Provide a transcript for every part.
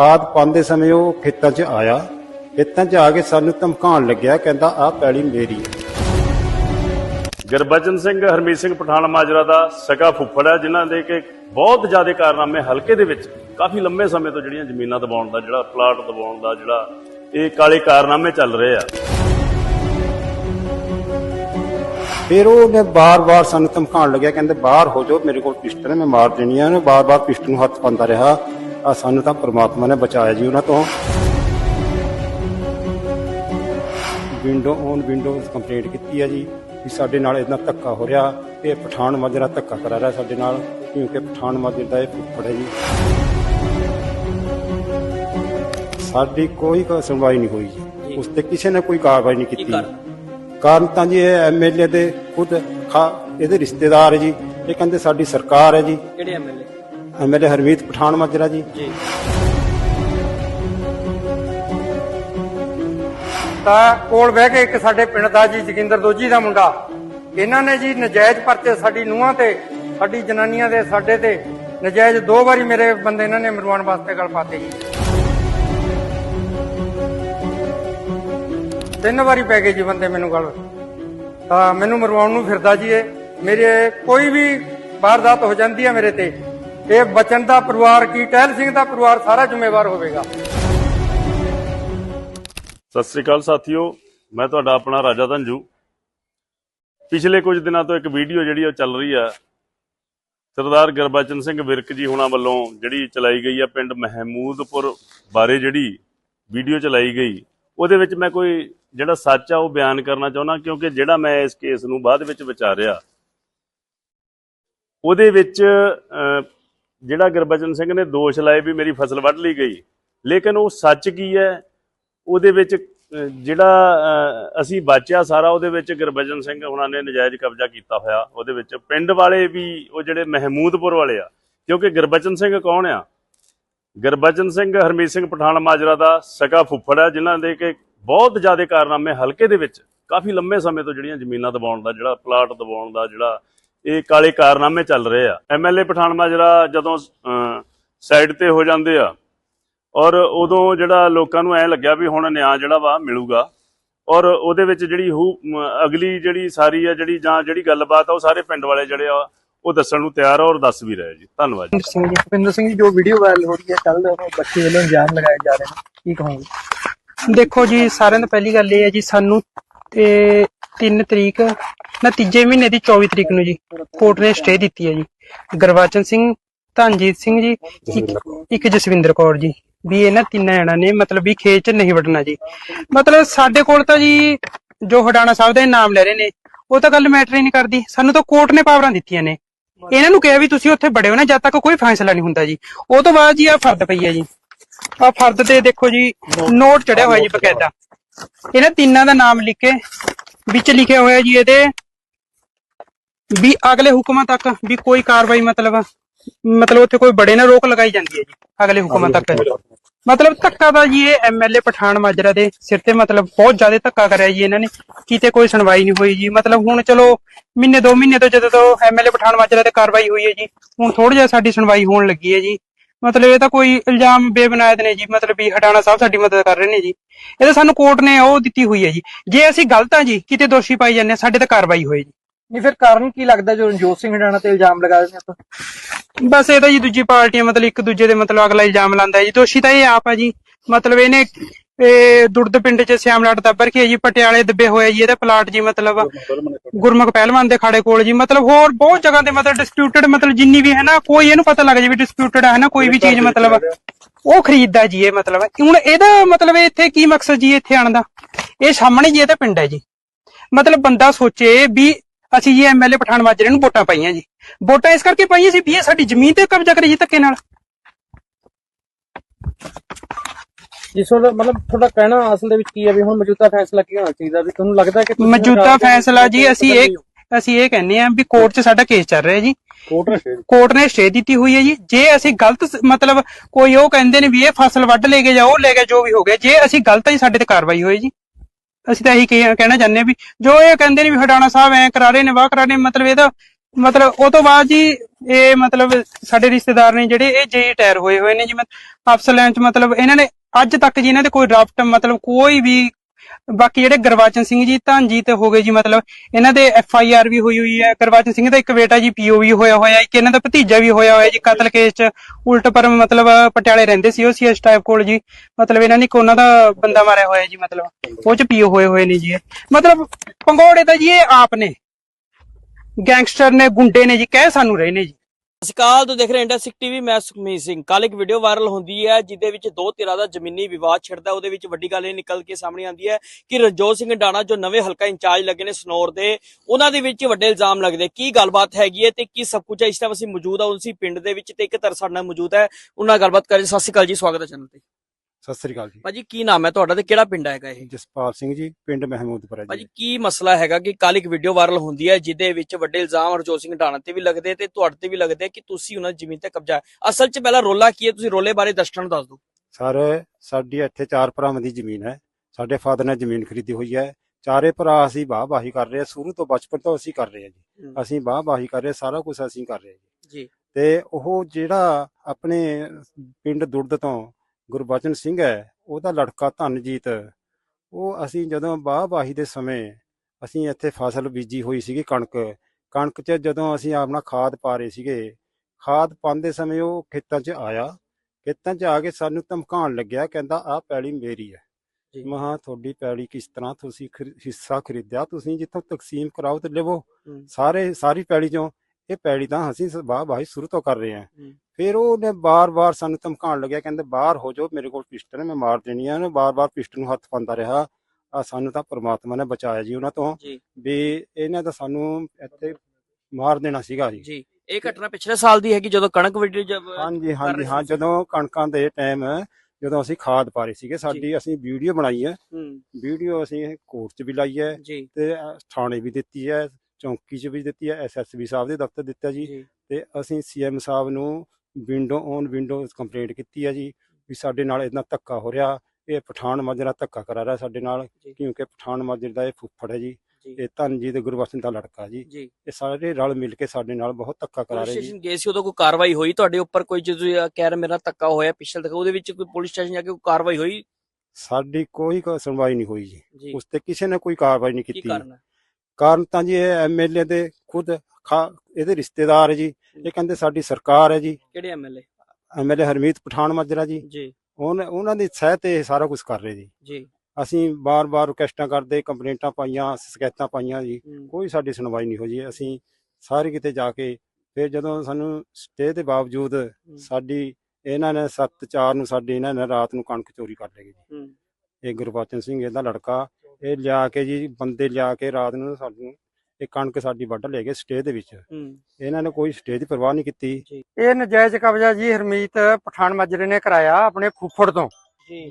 ਖਾਦ ਪਾਉਂਦੇ ਸਮੇਂ ਉਹ ਖੇਤਾਂ 'ਚ ਆਇਆ। ਖੇਤਾਂ 'ਚ ਆ ਕੇ ਸਾਨੂੰ ਧਮਕਾਉਣ ਲੱਗਿਆ ਕਹਿੰਦਾ ਆਹ ਪੈਲੀ ਮੇਰੀ ਹੈ। ਗੁਰਬਚਨ ਸਿੰਘ ਹਰਮੀਤ ਸਿੰਘ ਪਠਾਨ ਮਾਜਰਾ ਦਾ ਸਕਾ ਫੁੱਫੜ ਹੈ ਜਿਨ੍ਹਾਂ ਦੇ ਕਿ ਬਹੁਤ ਜ਼ਿਆਦਾ ਕਾਰਨਾਮੇ ਹਲਕੇ ਦੇ ਵਿੱਚ ਕਾਫੀ ਲੰਮੇ ਸਮੇਂ ਤੋਂ ਜਿਹੜੀਆਂ ਜ਼ਮੀਨਾਂ ਦਬਾਉਣ ਦਾ ਜਿਹੜਾ ਪਲਾਟ ਦਬਾਉਣ ਦਾ ਜਿਹੜਾ ਇਹ ਕਾਲੇ ਕਾਰਨਾਮੇ ਚੱਲ ਰਹੇ ਆ। ਫਿਰ ਉਹਨੇ ਬਾਰ-ਬਾਰ ਸਾਨੂੰ ਧਮਕਾਉਣ ਲੱਗਿਆ ਕਹਿੰਦੇ ਬਾਹਰ ਹੋ ਜਾਓ ਮੇਰੇ ਕੋਲ ਪਿਸਟਲ ਹੈ ਮੈਂ ਮਾਰ ਦੇਣੀ ਆ। ਉਹਨੇ ਬਾਰ-ਬਾਰ ਪਿਸਟਲ ਨੂੰ ਹੱਥ ਪਾਉਂਦਾ ਰਿਹਾ। ਆ ਸਾਨੂੰ ਤਾਂ ਪ੍ਰਮਾਤਮਾ ਨੇ ਬਚਾਇਆ ਜੀ ਉਹਨਾਂ ਤੋਂ। ਵਿੰਡੋ ਔਨ ਵਿੰਡੋਜ਼ ਕੰਪਲੇਂਟ ਕੀਤੀ ਹੈ ਜੀ ਵੀ ਸਾਡੇ ਨਾਲ ਇतना ਧੱਕਾ ਹੋ ਰਿਹਾ ਇਹ ਪਠਾਨ ਮਾਜਰਾ ਧੱਕਾ ਕਰਾ ਰਿਹਾ ਸਾਡੇ ਨਾਲ ਕਿਉਂਕਿ ਪਠਾਨ ਮਾਜਰੇ ਦਾ ਇਹ ਫੁੱਫੜ ਹੈ ਜੀ। ਸਾਡੀ ਕੋਈ ਕ- ਸੁਣਵਾਈ ਨਹੀਂ ਹੋਈ ਜੀ। ਉਸ ਤੇ ਕਿਸੇ ਨੇ ਕੋਈ ਕਾਰਵਾਈ ਨਹੀਂ ਕੀਤੀ। ਕਾਰਨ? ਤਾਂ ਜੀ ਇਹ ਐਮਐਲਏ ਦੇ ਖੁਦ ਖਾ- ਇਹਦੇ ਰਿਸ਼ਤੇਦਾਰ ਹੈ ਜੀ। ਇਹ ਕਹਿੰਦੇ ਸਾਡੀ ਸਰਕਾਰ ਹੈ ਜੀ। ਕਿਹੜੇ ਐਮਐਲਏ ਐਮਐਲਏ ਹਰਮੀਤ ਪਠਾਨ ਮਾਜਰਾ ਜੀ। ਜੀ। ਤਾਂ ਕੋਲ ਬਹਿ ਕੇ ਇੱਕ ਸਾਡੇ ਪਿੰਡ ਦਾ ਜੀ ਜੋਗਿੰਦਰ ਦੋਜੀ ਦਾ ਮੁੰਡਾ। ਇਹਨਾਂ ਨੇ ਜੀ ਨਜਾਇਜ਼ ਪਰਚੇ ਸਾਡੀ ਨੂੰਹਾਂ ਤੇ ਸਾਡੀ ਜਨਾਨੀਆਂ ਦੇ ਸਾਡੇ ਤੇ ਨਜਾਇਜ਼ ਦੋ ਵਾਰੀ ਮੇਰੇ ਬੰਦੇ ਇਹਨਾਂ ਨੇ ਮਰਵਾਉਣ ਵਾਸਤੇ ਗੱਲ ਪਾਤੇ। ਜੀ ਤਿੰਨ ਵਾਰੀ ਪੈ ਗਏ ਜੀ ਬੰਦੇ ਮੈਨੂੰ ਗੱਲ। ਤਾਂ ਮੈਨੂੰ ਮਰਵਾਉਣ ਨੂੰ ਫਿਰਦਾ ਜੀ ਇਹ। ਮੇਰੇ ਕੋਈ ਵੀ ਵਾਰਦਾਤ ਹੋ ਜਾਂਦੀ ਹੈ ਮੇਰੇ ਤੇ। ਇਹ ਬਚਨ ਦਾ ਪਰਿਵਾਰ ਕੀ ਟਹਿਲ ਸਿੰਘ ਦਾ ਪਰਿਵਾਰ ਸਾਰਾ ਜ਼ਿੰਮੇਵਾਰ ਹੋਵੇਗਾ। ਸਤਿ ਸ੍ਰੀ ਅਕਾਲ ਸਾਥੀਓ ਮੈਂ ਤੁਹਾਡਾ ਆਪਣਾ ਰਾਜਾ ਧੰਜੂ। ਪਿਛਲੇ ਕੁਝ ਦਿਨਾਂ ਤੋਂ ਇੱਕ ਵੀਡੀਓ ਜਿਹੜੀ ਉਹ ਚੱਲ ਰਹੀ ਆ ਸਰਦਾਰ ਗੁਰਬਚਨ ਸਿੰਘ ਵਿਰਕ ਜੀ ਹੁਣਾਂ ਵੱਲੋਂ ਜਿਹੜੀ ਚਲਾਈ ਗਈ ਆ ਪਿੰਡ ਮਹਿਮੂਦਪੁਰ ਬਾਰੇ ਜਿਹੜੀ ਵੀਡੀਓ ਚਲਾਈ ਗਈ ਉਹਦੇ ਵਿੱਚ ਮੈਂ ਕੋਈ ਜਿਹੜਾ ਸੱਚ ਆ ਉਹ ਬਿਆਨ ਕਰਨਾ ਚਾਹੁੰਦਾ ਕਿਉਂਕਿ ਜਿਹੜਾ ਮੈਂ ਇਸ ਕੇਸ ਨੂੰ ਬਾਅਦ ਵਿੱਚ ਵਿਚਾਰਿਆ ਉਹਦੇ ਵਿੱਚ ਅਹ, ਜਿਹੜਾ ਗੁਰਬਚਨ ਸਿੰਘ ਨੇ ਦੋਸ਼ ਲਾਏ ਵੀ ਮੇਰੀ ਫਸਲ ਵੱਢ ਲਈ ਗਈ। ਲੇਕਿਨ ਉਹ ਸੱਚ ਕੀ ਹੈ? ਉਹਦੇ ਵਿੱਚ ਜਿਹੜਾ ਅਸੀਂ ਬਾਚਿਆ ਸਾਰਾ, ਉਹਦੇ ਵਿੱਚ ਗੁਰਬਚਨ ਸਿੰਘ ਹੁਣਾਂ ਨੇ ਨਜਾਇਜ਼ ਕਬਜ਼ਾ ਕੀਤਾ ਹੋਇਆ। ਉਹਦੇ ਵਿੱਚ ਪਿੰਡ ਵਾਲੇ ਵੀ, ਉਹ ਜਿਹੜੇ ਮਹਿਮੂਦਪੁਰ ਵਾਲੇ ਆ। ਕਿਉਂਕਿ ਗੁਰਬਚਨ ਸਿੰਘ ਕੌਣ ਆ? ਗੁਰਬਚਨ ਸਿੰਘ, ਹਰਮੀਤ ਸਿੰਘ ਪਠਾਨ ਮਾਜਰਾ ਦਾ ਸਕਾ ਫੁੱਫੜ ਆ, ਜਿਨ੍ਹਾਂ ਦੇ ਕਿ ਬਹੁਤ ਜ਼ਿਆਦਾ ਕਾਰਨਾਮੇ ਹਲਕੇ ਦੇ ਵਿੱਚ, ਕਾਫੀ ਲੰਮੇ ਸਮੇਂ ਤੋਂ ਜਿਹੜੀਆਂ ਜ਼ਮੀਨਾਂ ਦਬਾਉਣ ਦਾ, ਜਿਹੜਾ ਪਲਾਟ ਦਬਾਉਣ ਦਾ, ਜਿਹੜਾ ਇਹ ਕਾਲੇ ਕਾਰਨਾਮੇ ਚੱਲ ਰਹੇ ਆ। ਐਮਐਲਏ ਪਠਾਨ ਮਾਜਰਾ ਜਦੋਂ ਸਾਈਡ ਤੇ ਹੋ ਜਾਂਦੇ ਆ ਔਰ ਉਦੋਂ ਜਿਹੜਾ ਲੋਕਾਂ ਨੂੰ ਐ ਲੱਗਿਆ ਵੀ ਹੁਣ ਨਿਆਂ ਜਿਹੜਾ ਵਾ ਮਿਲੂਗਾ ਔਰ ਉਹਦੇ ਵਿੱਚ ਜਿਹੜੀ ਅਗਲੀ ਜਿਹੜੀ ਸਾਰੀ ਆ ਜਿਹੜੀ ਜਾਂ ਜਿਹੜੀ ਗੱਲਬਾਤ ਆ ਉਹ ਸਾਰੇ ਪਿੰਡ ਵਾਲੇ ਜਿਹੜੇ ਆ ਉਹ ਦੱਸਣ ਨੂੰ ਤਿਆਰ ਆ ਔਰ ਦੱਸ ਵੀ ਰਹੇ ਜੀ। ਧੰਨਵਾਦ ਜੀ। ਸਿੰਘ ਜੀ ਭੁਪਿੰਦਰ ਸਿੰਘ ਜੀ ਜੋ ਵੀਡੀਓ ਵਾਇਰਲ ਹੋ ਰਹੀ ਹੈ ਕੱਲ ਬੱਚੇ ਵੱਲੋਂ ਇਲਜ਼ਾਮ ਲਗਾਏ ਜਾ ਰਹੇ ਨੇ। ਕੀ ਕਹੋਗੇ? ਦੇਖੋ ਜੀ ਸਾਰਿਆਂ ਤੋਂ ਪਹਿਲੀ ਗੱਲ ਇਹ ਹੈ ਜੀ ਸਾਨੂੰ ਤੇ 3 ਤਰੀਕ ਨਾ ਤੀਜੇ ਮਹੀਨੇ ਦੀ 24 ਤਰੀਕ ਨੂੰ ਜੀ ਕੋਰਟ ਨੇ ਸਟੇ ਦਿੱਤੀ ਹੈ ਜੀ। ਗੁਰਵਾਚਨ ਸਿੰਘ, ਧਨਜੀਤ ਸਿੰਘ ਜੀ, ਇੱਕ- ਇੱਕ ਜਸਵਿੰਦਰ ਕੌਰ ਜੀ। ਵੀ ਇਹਨਾਂ ਤਿੰਨਾਂ ਜਣਾਂ ਨੇ ਮਤਲਬ ਵੀ ਖੇਤ ਚ ਨਹੀਂ ਵੜਨਾ ਜੀ। ਮਤਲਬ ਸਾਡੇ ਕੋਲ ਤਾਂ ਜੀ ਜੋ ਹਡਾਣਾ ਸਾਹਿਬ ਦਾ ਨਾਮ ਲੈ ਰਹੇ ਨੇ, ਉਹ ਤਾਂ ਗੱਲ ਮੈਟਰ ਹੀ ਨਹੀਂ ਕਰਦੀ। ਸਾਨੂੰ ਤਾਂ ਕੋਰਟ ਨੇ ਪਾਵਰਾਂ ਦਿੱਤੀਆਂ ਨੇ। ਇਹਨਾਂ ਨੂੰ ਕਿਹਾ ਵੀ ਤੁਸੀਂ ਉੱਥੇ ਬੜੇ ਹੋ ਨਾ, ਜਦ ਤੱਕ ਕੋਈ ਫੈਸਲਾ ਨਹੀਂ ਹੁੰਦਾ ਜੀ। ਉਹ ਤੋਂ ਬਾਅਦ ਜੀ ਆ ਫਰਦ ਪਈ ਹੈ ਜੀ। ਆ ਫਰਦ ਤੇ ਦੇਖੋ ਜੀ ਨੋਟ ਚੜਿਆ ਹੋਇਆ ਜੀ ਬਕਾਇਦਾ। ਇਹਨਾਂ ਤਿੰਨਾਂ ਦਾ ਨਾਮ ਲਿਖ ਕੇ ਵਿੱਚ ਲਿਖਿਆ ਹੋਇਆ ਜੀ ਇਹਦੇ ਵੀ ਅਗਲੇ ਹੁਕਮਾਂ ਤੱਕ ਵੀ ਕੋਈ ਕਾਰਵਾਈ ਮਤਲਬ ਮਤਲਬ ਉੱਥੇ ਕੋਈ ਬੜੇ ਨਾ ਰੋਕ ਲਗਾਈ ਜਾਂਦੀ ਹੈ ਜੀ ਅਗਲੇ ਹੁਕਮਾਂ ਤੱਕ। ਮਤਲਬ ਧੱਕਾ ਦਾ ਜੀ ਇਹ ਐਮਐਲਏ ਪਠਾਨ ਮਾਜਰਾ ਦੇ ਸਿਰ ਤੇ ਮਤਲਬ ਬਹੁਤ ਜ਼ਿਆਦਾ ਧੱਕਾ ਕਰਿਆ ਜੀ ਇਹਨਾਂ ਨੇ ਕਿਤੇ ਕੋਈ ਸੁਣਵਾਈ ਨਹੀਂ ਹੋਈ ਜੀ। ਮਤਲਬ ਹੁਣ ਚਲੋ ਮਹੀਨੇ ਦੋ ਮਹੀਨੇ ਤੋਂ ਜਦੋਂ ਤੋਂ ਐਮਐਲਏ ਪਠਾਨ ਮਾਜਰਾ ਤੇ ਕਾਰਵਾਈ ਹੋਈ ਹੈ ਜੀ ਹੁਣ ਥੋੜੀ ਜਿਹਾ ਸਾਡੀ ਸੁਣਵਾਈ ਹੋਣ ਲੱਗੀ ਹੈ ਜੀ। ਮਤਲਬ ਇਹ ਤਾਂ ਕੋਈ ਇਲਜ਼ਾਮ ਬੇਬੁਨਿਆਦ ਨੇ ਜੀ ਮਤਲਬ ਵੀ ਹਟਾਣਾ ਸਾਹਿਬ ਸਾਡੀ ਮਦਦ ਕਰ ਰਹੇ ਨੇ ਜੀ। ਇਹ ਤਾਂ ਸਾਨੂੰ ਕੋਰਟ ਨੇ ਉਹ ਦਿੱਤੀ ਹੋਈ ਹੈ ਜੀ। ਜੇ ਅਸੀਂ ਗਲਤ ਹਾਂ ਜੀ ਕਿਤੇ ਦੋਸ਼ੀ ਪਾਈ ਜਾਂਦੇ ਸਾਡੇ ਤੇ ਕਾਰਵਾਈ ਹੋਏ ਜੀ ਨਹੀਂ, ਫਿਰ ਕਾਰਨ ਕੀ ਲੱਗਦਾ ਜੋ ਰਣਜੋਤ ਸਿੰਘ ਹਡਾਣਾ ਤੇ ਇਲਜ਼ਾਮ ਲਗਾ ਰਹੇ ਨੇ ਆਪਾਂ? ਬਸ ਇਹ ਤਾਂ ਜੀ ਦੂਜੀ ਪਾਰਟੀਆਂ, ਮਤਲਬ ਇੱਕ ਦੂਜੇ ਦੇ ਮਤਲਬ ਅਗਲਾ ਇਲਜ਼ਾਮ ਲਾਉਂਦਾ ਹੈ ਜੀ। ਦੋਸ਼ੀ ਤਾਂ ਇਹ ਆਪ ਆ ਜੀ। ਮਤਲਬ ਇਹਨੇ, ਇਹ ਦੁਰਦ ਪਿੰਡ ਚ ਸਿਆਮਲਾਟ ਦੱਬਰ ਕੇ ਜੀ, ਪਟਿਆਲੇ ਦੱਬੇ ਹੋਇਆ ਜੀ, ਇਹਦਾ ਪਲਾਟ ਜੀ, ਮਤਲਬ ਗੁਰਮੁਖ ਪਹਿਲਵਾਨ ਦੇ ਖਾੜੇ ਕੋਲ ਜੀ। ਮਤਲਬ ਹੋਰ ਬਹੁਤ ਜਗ੍ਹਾ ਤੇ ਮਤਲਬ ਡਿਸਪਿਊਟਡ ਮਤਲਬ ਜਿੰਨੀ ਵੀ ਹੈ ਨਾ, ਕੋਈ ਇਹਨੂੰ ਪਤਾ ਲੱਗ ਜੇ ਵੀ ਡਿਸਪਿਊਟਡ ਹੈ ਨਾ, ਕੋਈ ਵੀ ਚੀਜ਼ ਮਤਲਬ ਉਹ ਖਰੀਦਦਾ ਜੀ ਇਹ ਮਤਲਬ। ਹੁਣ ਇਹਦਾ ਮਤਲਬ ਇੱਥੇ ਕੀ ਮਕਸਦ ਜੀ, ਇੱਥੇ ਆਣ ਦਾ? ਇਹ ਸਾਹਮਣੇ ਜੀ ਇਹਦਾ ਪਿੰਡ ਹੈ ਜੀ। ਮਤਲਬ ਬੰਦਾ ਸੋਚੇ ਵੀ ਅਸੀਂ ਜੀ ਐਮਐਲਏ ਪਠਾਨ ਮਾਜਰੇ ਨੂੰ ਵੋਟਾਂ ਪਾਈਆਂ ਜੀ। ਵੋਟਾਂ ਇਸ ਕਰਕੇ ਪਾਈਆਂ ਸੀ ਵੀ ਇਹ ਸਾਡੀ ਜ਼ਮੀਨ ਤੇ ਕਬਜ਼ਾ ਕਰੇ ਜੀ ਧੱਕੇ ਨਾਲ। ਜਿਸ ਵੱਲ ਮਤਲਬ ਤੁਹਾਡਾ ਕਹਿਣਾ ਅਸਲ ਦੇ ਵਿੱਚ ਕੀ ਹੈ ਵੀ ਹੁਣ ਮੌਜੂਦਾ ਫੈਸਲਾ ਕੀ ਹੋਣਾ ਚਾਹੀਦਾ? ਵੀ ਤੁਹਾਨੂੰ ਲੱਗਦਾ ਕਿ ਮੌਜੂਦਾ ਕੇ ਫੈਸਲਾ ਜੀ ਅਸੀਂ ਇਹ? ਅਸੀਂ ਇਹ ਕਹਿੰਦੇ ਆ ਵੀ ਕੋਰਟ 'ਚ ਸਾਡਾ ਕੇਸ ਚੱਲ ਰਿਹਾ ਜੀ। ਕੋਰਟ ਨੇ ਨੇ ਸਟੇ ਦਿੱਤੀ ਹੋਈ ਹੈ ਜੀ। ਜੇ ਅਸੀਂ ਗਲਤ ਮਤਲਬ ਕੋਈ ਉਹ ਕਹਿੰਦੇ ਨੇ ਵੀ ਇਹ ਫਸਲ ਵੱਢ ਲੈ ਗਏ ਜਾਂ ਉਹ ਲੈ ਗਏ ਜੋ ਵੀ ਹੋ ਗਿਆ ਜੇ ਅਸੀਂ ਗਲਤ ਹੈ ਸਾਡੇ ਤੇ ਕਾਰਵਾਈ ਹੋਏ ਜੀ ਅਸੀਂ ਤਾਂ ਇਹੀ ਕਹਿ- ਕਹਿਣਾ ਚਾਹੁੰਦੇ ਹਾਂ ਵੀ ਜੋ ਇਹ ਕਹਿੰਦੇ ਨੇ ਵੀ ਹਡਾਣਾ ਸਾਹਿਬ ਐ ਕਰਾ ਰਹੇ ਨੇ, ਵਾਹ ਕਰਾ ਰਹੇ ਨੇ, ਮਤਲਬ ਇਹ ਤਾਂ ਮਤਲਬ ਉਹ ਤੋਂ ਬਾਅਦ ਜੀ ਇਹ ਮਤਲਬ ਸਾਡੇ ਰਿਸ਼ਤੇਦਾਰ ਨੇ ਜਿਹੜੇ ਇਹ ਜੇ ਟਾਇਰ ਹੋਏ ਹੋਏ ਨੇ, ਜਿਵੇਂ ਮੈਂ ਅਫਸਰ ਲਾਈਨ ਚ ਮਤਲਬ ਇਹਨਾਂ ਨੇ ਅੱਜ ਤੱਕ ਜੀ ਇਹਨਾਂ ਦੇ ਕੋਈ ਡਰਾਫਟ ਮਤਲਬ ਕੋਈ ਵੀ ਬਾਕੀ ਜਿਹੜੇ ਗੁਰਵਾਚਨ ਸਿੰਘ ਜੀ, ਧਨਜੀਤ ਹੋ ਗਏ ਜੀ, ਮਤਲਬ ਇਹਨਾਂ ਦੇ ਐਫ ਆਈ ਆਰ ਵੀ ਹੋਈ ਹੋਈ ਹੈ। ਗੁਰਵਾਚਨ ਸਿੰਘ ਦਾ ਇੱਕ ਬੇਟਾ ਜੀ ਪੀਓ ਵੀ ਹੋਇਆ ਹੋਇਆ ਇੱਕ ਇਹਨਾਂ ਦਾ ਭਤੀਜਾ ਵੀ ਹੋਇਆ ਹੋਇਆ ਜੀ, ਕਤਲ ਕੇਸ ਚ। ਉਲਟ ਪਰ ਮਤਲਬ ਪਟਿਆਲੇ ਰਹਿੰਦੇ ਸੀ ਉਹ ਸੀ ਇਸ ਟਾਈਪ ਕੋਲ ਜੀ। ਮਤਲਬ ਇਹਨਾਂ ਨੇ ਇੱਕ ਉਹਨਾਂ ਦਾ ਬੰਦਾ ਮਾਰਿਆ ਹੋਇਆ ਜੀ, ਮਤਲਬ। ਉਹ ਚ ਪੀਓ ਹੋਏ ਹੋਏ ਨੇ ਜੀ। ਮਤਲਬ ਪੰਗੋੜੇ ਤਾਂ ਜੀ ਇਹ ਆਪ ਨੇ। ਗੈਂਗਸਟਰ ਨੇ, ਗੁੰਡੇ ਨੇ ਜੀ, ਕਹਿ ਸਾਨੂੰ ਰਹੇ ਨੇ ਜੀ। ਸਤਿ ਸ਼੍ਰੀ ਅਕਾਲ ਤੁਸੀਂ ਦੇਖ ਰਹੇ ਇੰਡੀਆ ਸਿਕ ਟੀਵੀ, ਮੈਂ ਸੁਖਮੀਤ ਸਿੰਘ। ਕੱਲ ਇੱਕ ਵੀਡੀਓ ਵਾਇਰਲ ਹੁੰਦੀ ਹੈ, ਜਿਹਦੇ ਵਿੱਚ ਦੋ ਧਿਰਾਂ ਦਾ ਜ਼ਮੀਨੀ ਵਿਵਾਦ ਛਿੜਦਾ, ਉਹਦੇ ਵਿੱਚ ਵੱਡੀ ਗੱਲ ਇਹ ਨਿਕਲ ਕੇ ਸਾਹਮਣੇ ਆਉਂਦੀ ਹੈ ਕਿ ਰਣਜੋਤ ਸਿੰਘ ਡਾਣਾ, ਜੋ ਨਵੇਂ ਹਲਕਾ ਇੰਚਾਰਜ ਲੱਗੇ ਨੇ ਸਨੌਰ ਦੇ, ਉਹਨਾਂ ਦੇ ਵਿੱਚ ਵੱਡੇ ਇਲਜ਼ਾਮ ਲੱਗਦੇ। ਕੀ ਗੱਲਬਾਤ ਹੈਗੀ ਹੈ ਤੇ ਕੀ ਸਭ ਕੁਝ ਇਸ ਟਾਈਮ ਅਸੀਂ ਮੌਜੂਦ ਹਾਂ ਉਸੇ ਪਿੰਡ ਦੇ ਵਿੱਚ ਤੇ ਇੱਕ ਧਿਰ ਸਾਡੇ ਨਾਲ ਮੌਜੂਦ ਹੈ। ਉਹਨਾਂ ਨਾਲ ਗੱਲਬਾਤ ਕਰੀ ਸਤਿ ਸ਼੍ਰੀ ਅਕਾਲ ਜੀ, ਸਵਾਗਤ ਹੈ ਚੈਨਲ ਤੇ। ਸਤਿ ਸ੍ਰੀ ਅਕਾਲ ਜੀ। ਭਾਜੀ ਕੀ ਨਾਮ ਹੈ ਤੁਹਾਡਾ ਤੇ ਕਿਹੜਾ ਪਿੰਡ ਹੈਗਾ ਇਹ? ਜਸਪਾਲ ਸਿੰਘ ਜੀ ਪਿੰਡ ਮਹਿਮੂਦਪੁਰਾ ਭਾਜੀ ਜੀ ਕੀ ਮਸਲਾ ਹੈਗਾ ਕਿ ਕੱਲ ਇੱਕ ਵੀਡੀਓ ਵਾਇਰਲ ਹੁੰਦੀ ਹੈ ਜਿਹਦੇ ਵਿੱਚ ਵੱਡੇ ਇਲਜ਼ਾਮ ਹਰਜੋਤ ਸਿੰਘ ਢਾਣਾ ਤੇ ਵੀ ਲੱਗਦੇ ਤੇ ਤੁਹਾਡੇ ਤੇ ਵੀ ਲੱਗਦੇ ਕਿ ਤੁਸੀਂ ਉਹਨਾਂ ਦੀ ਜ਼ਮੀਨ ਤੇ ਕਬਜ਼ਾ ਹੈ। ਅਸਲ 'ਚ ਪਹਿਲਾਂ ਰੋਲਾ ਕੀ ਹੈ? ਤੁਸੀਂ ਰੋਲੇ ਬਾਰੇ ਦਰਸ਼ਕਾਂ ਨੂੰ ਦੱਸ ਦਿਓ। ਸਰ ਸਾਡੀ ਇੱਥੇ ਚਾਰ ਭਰਾਵਾਂ ਦੀ ਜ਼ਮੀਨ ਹੈ। ਸਾਡੇ ਫਾਦਰ ਨੇ ਜ਼ਮੀਨ ਖਰੀਦੀ ਹੋਈ ਹੈ। ਚਾਰੇ ਭਰਾ ਅਸੀਂ ਬਾਹ ਬਾਹੀ ਕਰ ਰਹੇ ਹਾਂ। ਸ਼ੁਰੂ ਤੋਂ ਬਚਪਨ ਤੋਂ ਅਸੀਂ ਕਰ ਰਹੇ ਹਾਂ ਜੀ। ਹਮ। ਅਸੀਂ ਬਾਹ ਬਾਹੀ ਕਰ ਰਹੇ ਹਾਂ, ਸਾਰਾ ਕੁਝ ਅਸੀਂ ਕਰ ਰਹੇ ਹਾਂ ਜੀ। ਜੀ। ਤੇ ਉਹ ਜਿਹੜਾ ਆਪਣੇ ਪਿੰਡ ਦੁਰਦ ਤੋਂ ਗੁਰਬਚਨ ਸਿੰਘ ਹੈ ਉਹਦਾ ਲੜਕਾ ਧਨਜੀਤ। ਉਹ ਅਸੀਂ ਜਦੋਂ ਬਾਹ ਬਾਹੀ ਦੇ ਸਮੇਂ ਅਸੀਂ ਇੱਥੇ ਫਸਲ ਬੀਜੀ ਹੋਈ ਸੀਗੀ ਕਣਕ ਕਣਕ 'ਚ ਜਦੋਂ ਅਸੀਂ ਆਪਣਾ ਖਾਦ ਪਾ ਰਹੇ ਸੀਗੇ ਖਾਦ ਪਾਉਂਦੇ ਸਮੇਂ ਉਹ ਖੇਤਾਂ 'ਚ ਆਇਆ। ਖੇਤਾਂ 'ਚ ਆ ਕੇ ਸਾਨੂੰ ਧਮਕਾਉਣ ਲੱਗਿਆ ਕਹਿੰਦਾ ਆਹ ਪੈਲੀ ਮੇਰੀ ਹੈ। ਜੀ। ਮਹਾ ਤੁਹਾਡੀ ਪੈਲੀ ਕਿਸ ਤਰ੍ਹਾਂ ਤੁਸੀਂ ਹਿੱਸਾ ਖਰੀਦਿਆ? ਤੁਸੀਂ ਜਿੱਥੋਂ ਤਕਸੀਮ ਕਰਾਓ ਤੇ ਲਵੋ। ਸਾਰੇ ਸਾਰੀ ਪੈਲੀ 'ਚੋਂ ਇਹ ਪੈਲੀ ਤਾਂ ਅਸੀਂ ਬਾਹ ਬਾਹੀ ਸ਼ੁਰੂ ਤੋਂ ਕਰ ਰਹੇ ਹਾਂ। ਹਮ। ਫਿਰ ਉਹਨੇ ਬਾਰ-ਬਾਰ ਸਾਨੂੰ ਧਮਕਾਉਣ ਲੱਗਿਆ ਕਹਿੰਦੇ ਬਾਹਰ ਹੋ ਜਾਓ ਮੇਰੇ ਕੋਲ ਪਿਸਟਲ ਹੈ ਮੈਂ ਮਾਰ ਦੇਣੀ ਆ। ਉਹਨੇ ਬਾਰ-ਬਾਰ ਪਿਸਟਲ ਨੂੰ ਹੱਥ ਪਾਉਂਦਾ ਰਿਹਾ। ਆ ਸਾਨੂੰ ਤਾਂ ਪ੍ਰਮਾਤਮਾ ਨੇ ਬਚਾਇਆ ਜੀ ਉਹਨਾਂ ਤੋਂ ਵੀ ਇਹਨਾਂ ਤਾਂ ਸਾਨੂੰ ਇੱਥੇ ਮਾਰ ਦੇਣਾ ਸੀਗਾ ਜੀ। ਜੀ। ਇਹ ਘਟਨਾ ਪਿਛਲੇ ਸਾਲ ਦੀ ਹੈਗੀ ਜਦੋਂ ਕਣਕ ਵੀਡੀਓ ਜਬ ਹਾਂਜੀ ਹਾਂਜੀ ਹਾਂ। ਜਦੋਂ ਕਣਕਾਂ ਦੇ ਟਾਈਮ ਜਦੋਂ ਅਸੀਂ ਖਾਦ ਪਾ ਰਹੇ ਸੀਗੇ ਸਾਡੀ ਅਸੀਂ ਵੀਡੀਓ ਬਣਾਈ ਹੈ। ਵੀਡੀਓ ਅਸੀਂ ਕੋਰਟ 'ਚ ਵੀ ਲਾਈ ਹੈ ਤੇ ਥਾਣੇ ਵੀ ਦਿੱਤੀ ਹੈ। ਚੌਂਕੀ 'ਚ ਵੀ ਦਿੱਤੀ ਹੈ ਐਸਐਸਬੀ ਸਾਹਿਬ ਦੇ ਦਫ਼ਤਰ ਦਿੱਤਾ ਜੀ। ਤੇ ਅਸੀਂ ਸੀਐਮ ਸਾਹਿਬ ਨੂੰ ਵਿੰਡੋ ਔਨ ਵਿੰਡੋ ਕੰਪਲੇਂਟ ਕੀਤੀ ਹੈ ਜੀ ਵੀ ਸਾਡੇ ਨਾਲ ਇੰਨਾ ਧੱਕਾ ਹੋ ਰਿਹਾ ਇਹ ਪਠਾਨ ਮਾਜਰਾ ਧੱਕਾ ਕਰਾ ਰਿਹਾ ਸਾਡੇ ਨਾਲ। ਕਿਉਂਕਿ ਪਠਾਨ ਮਾਜਰੇ ਦਾ ਇਹ ਫੁੱਫੜ ਹੈ ਜੀ। ਜੀ। ਇਹ ਧਨਜੀਤ ਗੁਰਬਖਸ਼ ਦਾ ਲੜਕਾ ਜੀ। ਇਹ ਸਾਰੇ ਰਲ ਮਿਲ ਕੇ ਸਾਡੇ ਨਾਲ ਬਹੁਤ ਧੱਕਾ ਕਰਾ ਰਹੇ ਜੀ। ਸਟੇਸ਼ਨ ਗਏ ਸੀ ਉਦੋਂ ਕੋਈ ਕਾਰਵਾਈ ਹੋਈ ਤੁਹਾਡੇ ਉੱਪਰ? ਕੋਈ ਜਦੋਂ ਕਹਿ ਰਹੇ ਮੇਰਾ ਧੱਕਾ ਹੋਇਆ ਪਿਛਲੇ ਤੱਕ ਉਹਦੇ ਵਿੱਚ ਕੋਈ ਪੁਲਿਸ ਸਟੇਸ਼ਨ ਜਾ ਕੇ ਕੋਈ ਕਾਰਵਾਈ ਹੋਈ? ਸਾਡੀ ਕੋਈ ਕ- ਸੁਣਵਾਈ ਨਹੀਂ ਹੋਈ ਜੀ। ਉਸ ਤੇ ਕਿਸੇ ਨੇ ਕੋਈ ਕਾਰਵਾਈ ਨਹੀਂ ਕੀ ਕੀਤੀ। ਕਾਰਨ ਹੈ? ਕਾਰਨ ਤਾਂ ਜੀ ਇਹ ਐਮਐਲਏ ਦੇ ਖੁਦ ਖਾ- ਇਹਦੇ ਰਿਸ਼ਤੇਦਾਰ ਹੈ ਜੀ। ਇਹ ਕਹਿੰਦੇ ਸਾਡੀ ਸਰਕਾਰ ਹੈ ਜੀ। ਕਿਹੜੇ ਐਮਐਲਏ ਐਮਐਲਏ ਹਰਮੀਤ ਪਠਾਨ ਮਾਜਰਾ ਜੀ। ਜੀ। ਉਹਨ- ਉਹਨਾਂ ਦੀ ਸਹਿ ਤੇ ਇਹ ਸਾਰਾ ਕੁਝ ਕਰ ਰਹੇ ਜੀ। ਜੀ। ਅਸੀਂ ਬਾਰ-ਬਾਰ ਰਿਕਵੈਸਟਾਂ ਕਰਦੇ ਕੰਪਲੇਂਟਾਂ ਪਾਈਆਂ ਸ਼ਿਕਾਇਤਾਂ ਪਾਈਆਂ ਜੀ। ਕੋਈ ਸਾਡੀ ਸੁਣਵਾਈ ਨਹੀਂ ਹੋਈ ਅਸੀਂ ਸਾਰੇ ਕਿਤੇ ਜਾ ਕੇ ਫਿਰ ਜਦੋਂ ਸਾਨੂੰ ਸਟੇ ਦੇ ਬਾਵਜੂਦ ਸਾਡੀ ਇਹਨਾਂ ਨੇ 7-4 ਨੂੰ ਸਾਡੀ ਇਹਨਾਂ ਨੇ ਰਾਤ ਨੂੰ ਕਣਕ ਚੋਰੀ ਕਰ ਲਈ ਜੀ। ਇਹ ਗੁਰਬਚਨ ਸਿੰਘ ਇਹਦਾ ਲੜਕਾ ਇਹ ਲਿਆ ਕੇ ਜੀ ਬੰਦੇ ਲਿਆ ਕੇ ਰਾਤ ਨੂੰ ਸਾਨੂੰ ਇਹ ਕਣਕ ਸਾਡੀ ਵੱਢ ਲੈ ਗਏ ਸਟੇ ਦੇ ਵਿੱਚ। ਇਹਨਾਂ ਨੇ ਕੋਈ ਸਟੇ ਦੀ ਪਰਵਾਹ ਨਹੀਂ ਕੀਤੀ। ਇਹ ਨਜਾਇਜ਼ ਕਬਜ਼ਾ ਜੀ ਹਰਮੀਤ ਪਠਾਨ ਮਾਜਰੇ ਨੇ ਕਰਾਇਆ ਆਪਣੇ ਫੁੱਫੜ ਤੋਂ। ਜੀ।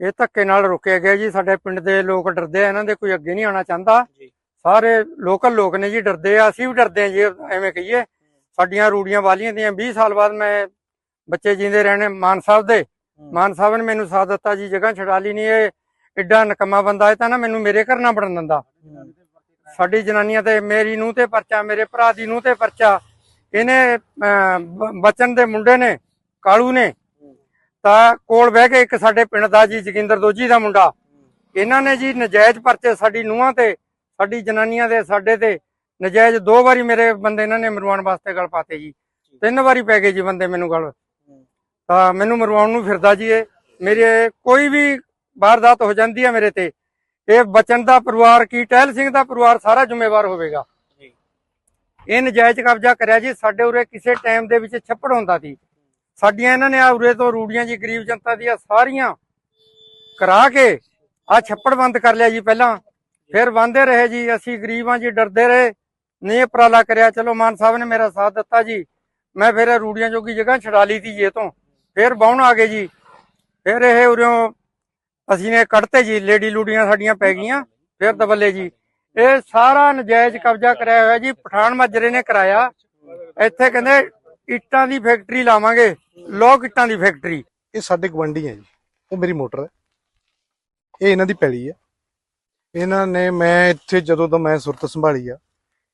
ਇਹ ਧੱਕੇ ਨਾਲ ਰੁਕਿਆ ਗਿਆ ਜੀ ਸਾਡੇ ਪਿੰਡ ਦੇ ਲੋਕ ਡਰਦੇ ਆ ਇਹਨਾਂ ਦੇ ਕੋਈ ਅੱਗੇ ਨਹੀਂ ਆਉਣਾ ਚਾਹੁੰਦਾ। ਜੀ। ਸਾਰੇ ਲੋਕਲ ਲੋਕ ਨੇ ਜੀ ਡਰਦੇ ਆ ਅਸੀਂ ਵੀ ਡਰਦੇ ਆ ਜੀ ਐਵੇਂ ਕਹੀਏ। ਸਾਡੀਆਂ ਰੂੜੀਆਂ ਵਾਲੀਆਂ ਦੀਆਂ 20 ਸਾਲ ਬਾਅਦ ਮੈਂ ਬੱਚੇ ਜਿੰਦੇ ਰਹਿਣੇ ਮਾਨ ਸਾਹਿਬ ਦੇ। ਮਾਨ ਸਾਹਿਬ ਨੇ ਮੈਨੂੰ ਸਾਥ ਦਿੱਤਾ ਜੀ ਜਗ੍ਹਾ ਛਡਾ ਲਈ ਨਹੀਂ ਇਹ। ਐਡਾ ਨਕਮਾ ਬੰਦਾ ਇਹ ਤਾਂ ਨਾ ਮੈਨੂੰ ਮੇਰੇ ਘਰ ਨਾ ਵੜਨ ਦਿੰਦਾ। ਸਾਡੀ ਜਨਾਨੀਆਂ ਤੇ ਮੇਰੀ ਨੂੰ ਤੇ ਪਰਚਾ, ਮੇਰੇ ਭਰਾ ਦੀ ਨੂੰ ਤੇ ਪਰਚਾ। ਇਹਨੇ ਬਚਨ ਦੇ ਮੁੰਡੇ ਨੇ, ਕਾਲੂ ਨੇ। ਤਾਂ ਕੋਲ ਬਹਿ ਕੇ ਇੱਕ ਸਾਡੇ ਪਿੰਡ ਦਾ ਜੀ ਜਗਿੰਦਰ ਦੋਜੀ ਦਾ ਮੁੰਡਾ। ਇਹਨਾਂ ਨੇ ਜੀ ਨਜਾਇਜ਼ ਪਰਚੇ ਸਾਡੀ ਨੂੰਹਾਂ ਤੇ, ਸਾਡੀ ਜਨਾਨੀਆਂ ਦੇ, ਸਾਡੇ ਤੇ ਨਜਾਇਜ਼ ਦੋ ਵਾਰੀ ਮੇਰੇ ਬੰਦੇ ਇਹਨਾਂ ਨੇ ਮਰਵਾਉਣ ਵਾਸਤੇ ਗੱਲ ਪਾਤੇ ਜੀ। ਤਿੰਨ ਵਾਰੀ ਪੈ ਗਏ ਜੀ ਬੰਦੇ ਮੈਨੂੰ ਗੱਲ। ਤਾਂ ਮੈਨੂੰ ਮਰਵਾਉਣ ਨੂੰ ਫਿਰਦਾ ਜੀ ਇਹ। ਮੇਰੇ ਕੋਈ ਵੀ ਵਾਰਦਾਤ ਹੋ ਜਾਂਦੀ ਹੈ ਮੇਰੇ ਤੇ। ਇਹ ਬਚਨ ਦਾ ਪਰਿਵਾਰ ਕੀ ਟਹਿਲ ਸਿੰਘ ਦਾ ਪਰਿਵਾਰ ਸਾਰਾ ਜ਼ਿੰਮੇਵਾਰ ਹੋਵੇਗਾ। ਜੀ। ਇਹ ਨਜਾਇਜ਼ ਕਬਜ਼ਾ ਕਰਿਆ ਜੀ ਸਾਡੇ ਉਰੇ ਕਿਸੇ ਟਾਈਮ ਦੇ ਵਿੱਚ ਛੱਪੜ ਹੁੰਦਾ ਸੀ। ਸਾਡੀਆਂ ਇਹਨਾਂ ਨੇ ਆ ਉਰੇ ਤੋਂ ਰੂੜੀਆਂ ਜੀ ਗਰੀਬ ਜਨਤਾ ਦੀਆਂ ਸਾਰੀਆਂ ਕਰਾ ਕੇ ਆ ਛੱਪੜ ਬੰਦ ਕਰ ਲਿਆ ਜੀ ਪਹਿਲਾਂ। ਫਿਰ ਬੰਦੇ ਰਹੇ ਜੀ ਅਸੀਂ ਗਰੀਬਾਂ ਜੀ ਡਰਦੇ ਰਹੇ। ਨਹੀਂ ਉਪਰਾਲਾ ਕਰਿਆ। ਚਲੋ ਮਾਨ ਸਾਹਿਬ ਨੇ ਮੇਰਾ ਸਾਥ ਦਿੱਤਾ ਜੀ। ਮੈਂ ਫਿਰ ਰੂੜੀਆਂ ਜੋਗੀ ਜਗ੍ਹਾ ਛਡਾ ਲਈ ਤੀ ਜੀ ਤੋਂ। ਫਿਰ ਬਾਉਣ ਆ ਗਏ ਜੀ। ਫਿਰ ਇਹ ਉਰਿਓਂ ਅਸੀਂ ਨੇ ਕੱਢਤੇ ਜੀ, ਲੇਡੀ ਲੂਡੀਆਂ ਸਾਡੀਆਂ ਪੈ ਗਈਆਂ, ਫਿਰ ਦਬੱਲੇ ਜੀ। ਇਹ ਸਾਰਾ ਨਜਾਇਜ਼ ਕਬਜ਼ਾ ਕਰਾਇਆ ਹੋਇਆ ਜੀ, ਪਠਾਨ ਮਾਜਰੇ ਨੇ ਕਰਾਇਆ। ਇੱਥੇ ਕਹਿੰਦੇ ਇੱਟਾਂ ਦੀ ਫੈਕਟਰੀ ਲਾਵਾਂਗੇ, ਲੋਕ ਇੱਟਾਂ ਦੀ ਫੈਕਟਰੀ। ਇਹ ਸਾਡੇ ਗਵੰਡੀ ਹੈ ਜੀ ਉਹ ਮੇਰੀ ਮੋਟਰ ਹੈ। ਇਹ ਇਹਨਾਂ ਦੀ ਪੈਲੀ ਹੈ। ਇਹਨਾਂ ਨੇ ਮੈਂ ਇੱਥੇ ਜਦੋਂ ਤੋਂ ਮੈਂ ਸੁਰਤ ਸੰਭਾਲੀ ਆ,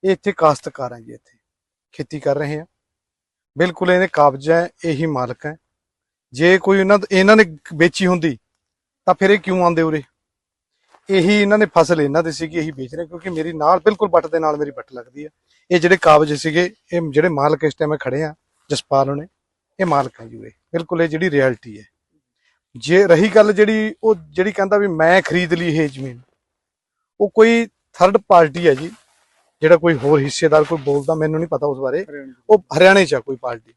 ਇਹ ਇੱਥੇ ਕਾਸ਼ਤਕਾਰ ਆ ਜੀ ਇੱਥੇ। ਖੇਤੀ ਕਰ ਰਹੇ ਆ। ਬਿਲਕੁਲ ਇਹਨੇ ਕਾਬਜ਼ਾ ਹੈ, ਇਹੀ ਮਾਲਕ ਹੈ। ਜੇ ਕੋਈ ਇਹਨਾਂ ਇਹਨਾਂ ਨੇ ਵੇਚੀ ਹੁੰਦੀ ਤਾਂ ਫਿਰ ਇਹ ਕਿਉਂ ਆਂਦੇ ਉਰੇ? ਇਹੀ ਇਹਨਾਂ ਨੇ ਫਸਲ ਇਹਨਾਂ ਦੀ ਸੀਗੀ ਇਹੀ ਵੇਚ ਰਹੇ ਕਿਉਂਕਿ ਮੇਰੀ ਨਾਲ ਬਿਲਕੁਲ ਬੱਟ ਦੇ ਨਾਲ ਮੇਰੀ ਬੱਟ ਲੱਗਦੀ ਹੈ ਇਹ ਜਿਹੜੇ ਕਾਬਜ਼ ਸੀਗੇ ਇਹ ਜਿਹੜੇ ਮਾਲਕ ਇਸ ਟਾਈਮ ਖੜੇ ਆ ਜਸਪਾਲ ਹੋਣੇ ਇਹ ਮਾਲਕ ਹੈ ਜੀ ਉਰੇ। ਬਿਲਕੁਲ ਇਹ ਜਿਹੜੀ ਰਿਐਲਿਟੀ ਹੈ। ਜੇ ਰਹੀ ਗੱਲ ਜਿਹੜੀ ਉਹ ਜਿਹੜੀ ਕਹਿੰਦਾ ਵੀ ਮੈਂ ਖਰੀਦ ਲਈ ਇਹ ਜ਼ਮੀਨ ਉਹ ਕੋਈ ਥਰਡ ਪਾਰਟੀ ਹੈ ਜੀ ਜਿਹੜਾ ਕੋਈ ਹੋਰ ਹਿੱਸੇਦਾਰ ਕੋਈ ਬੋਲਦਾ ਮੈਨੂੰ ਨਹੀਂ ਪਤਾ ਉਸ ਬਾਰੇ। ਉਹ ਹਰਿਆਣੇ ਚ ਆ ਕੋਈ ਪਾਰਟੀ